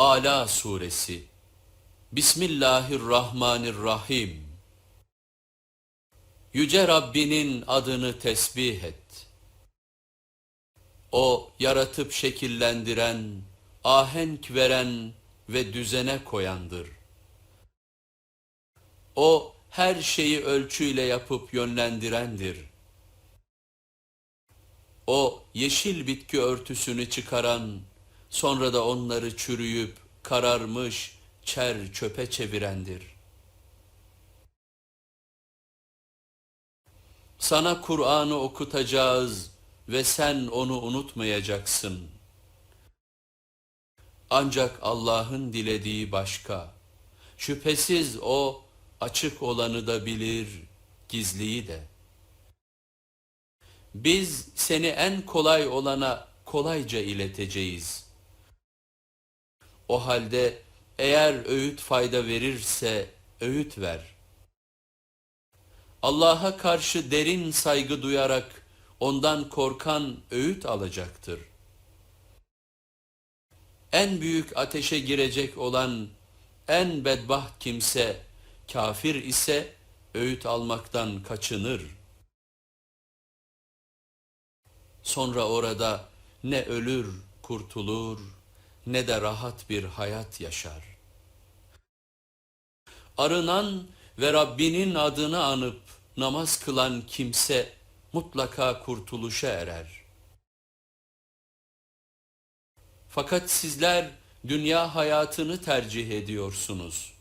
Ala Suresi Bismillahirrahmanirrahim Yüce Rabbinin adını tesbih et. O yaratıp şekillendiren, ahenk veren ve düzene koyandır. O her şeyi ölçüyle yapıp yönlendirendir. O yeşil bitki örtüsünü çıkaran, sonra da onları çürüyüp kararmış çer çöpe çevirendir. Sana Kur'an'ı okutacağız ve sen onu unutmayacaksın. Ancak Allah'ın dilediği başka. Şüphesiz O açık olanı da bilir, gizliyi de. Biz seni en kolay olana kolayca ileteceğiz. O halde eğer öğüt fayda verirse öğüt ver. Allah'a karşı derin saygı duyarak ondan korkan öğüt alacaktır. En büyük ateşe girecek olan en bedbaht kimse kafir ise öğüt almaktan kaçınır. Sonra orada ne ölür, kurtulur, ne de rahat bir hayat yaşar. Arınan ve Rabbinin adını anıp namaz kılan kimse mutlaka kurtuluşa erer. Fakat sizler dünya hayatını tercih ediyorsunuz.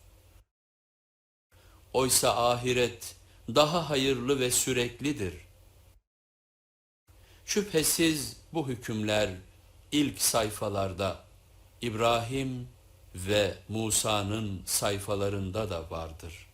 Oysa ahiret daha hayırlı ve süreklidir. Şüphesiz bu hükümler ilk sayfalarda İbrahim ve Musa'nın sayfalarında da vardır.